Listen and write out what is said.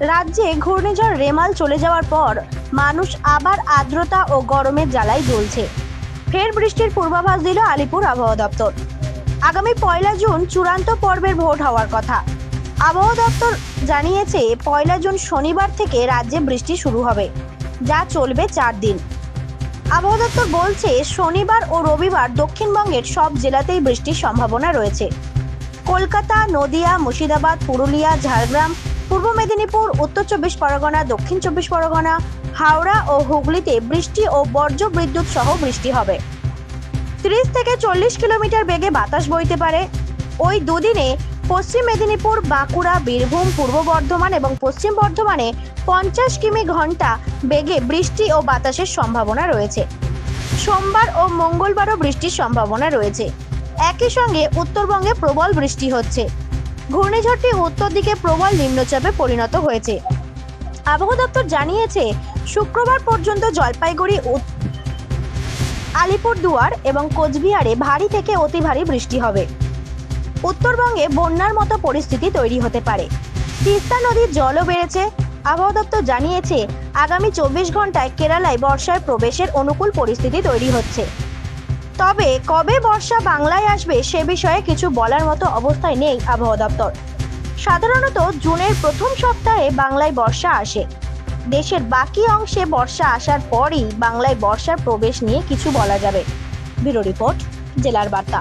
রাজ্যে ঘূর্ণিঝড় রেমাল চলে যাওয়ার পর মানুষ আবার আর্দ্রতা ও গরমের জ্বালায় জ্বলছে। ফের বৃষ্টির পূর্বাভাস দিল আলিপুর আবহাওয়া দপ্তর। আগামী পয়লা জুন চূড়ান্ত পর্বের ভোট হওয়ার কথা। আবহাওয়া দপ্তর জানিয়েছে, পয়লা জুন শনিবার থেকে রাজ্যে বৃষ্টি শুরু হবে, যা চলবে চার দিন। আবহাওয়া দপ্তর বলছে, শনিবার ও রবিবার দক্ষিণবঙ্গের সব জেলাতেই বৃষ্টির সম্ভাবনা রয়েছে। কলকাতা, নদিয়া, মুর্শিদাবাদ, পুরুলিয়া, ঝাড়গ্রাম পূর্ব মেদিনীপুর, উত্তর চব্বিশ পরগনা, দক্ষিণ চব্বিশ পরগনা, হাওড়া ও হুগলিতে বৃষ্টি ও বর্জ্য বিদ্যুৎ সহ বৃষ্টি হবে। তিরিশ থেকে চল্লিশ কিলোমিটার বেগে বাতাস বইতে পারে। ওই দুদিনে পশ্চিম মেদিনীপুর, বাঁকুড়া, বীরভূম, পূর্ব বর্ধমান এবং পশ্চিম বর্ধমানে পঞ্চাশ কিমি ঘণ্টা বেগে বৃষ্টি ও বাতাসের সম্ভাবনা রয়েছে। সোমবার ও মঙ্গলবারও বৃষ্টির সম্ভাবনা রয়েছে। একই সঙ্গে উত্তরবঙ্গে প্রবল বৃষ্টি হচ্ছে। ঘূর্ণিঝড়টি উত্তর দিকে প্রবল নিম্নচাপে পরিণত হয়েছে। আবহাওয়া দপ্তর জানিয়েছে, শুক্রবার পর্যন্ত জলপাইগুড়ি আলিপুরদুয়ার এবং কোচবিহারে ভারী থেকে অতি ভারী বৃষ্টি হবে। উত্তরবঙ্গে বন্যার মতো পরিস্থিতি তৈরি হতে পারে। তিস্তা নদীর জলও বেড়েছে। আবহাওয়া দপ্তর জানিয়েছে, আগামী চব্বিশ ঘন্টায় কেরালায় বর্ষায় প্রবেশের অনুকূল পরিস্থিতি তৈরি হচ্ছে। তবে কবে বর্ষা বাংলায় আসবে সে বিষয়ে কিছু বলার মতো অবস্থায় নেই আবহাওয়া দপ্তর। সাধারণত জুনের প্রথম সপ্তাহে বাংলায় বর্ষা আসে। দেশের বাকি অংশে বর্ষা আসার পরই বাংলায় বর্ষার প্রবেশ নিয়ে কিছু বলা যাবে। ব্যুরো রিপোর্ট, জেলার বার্তা।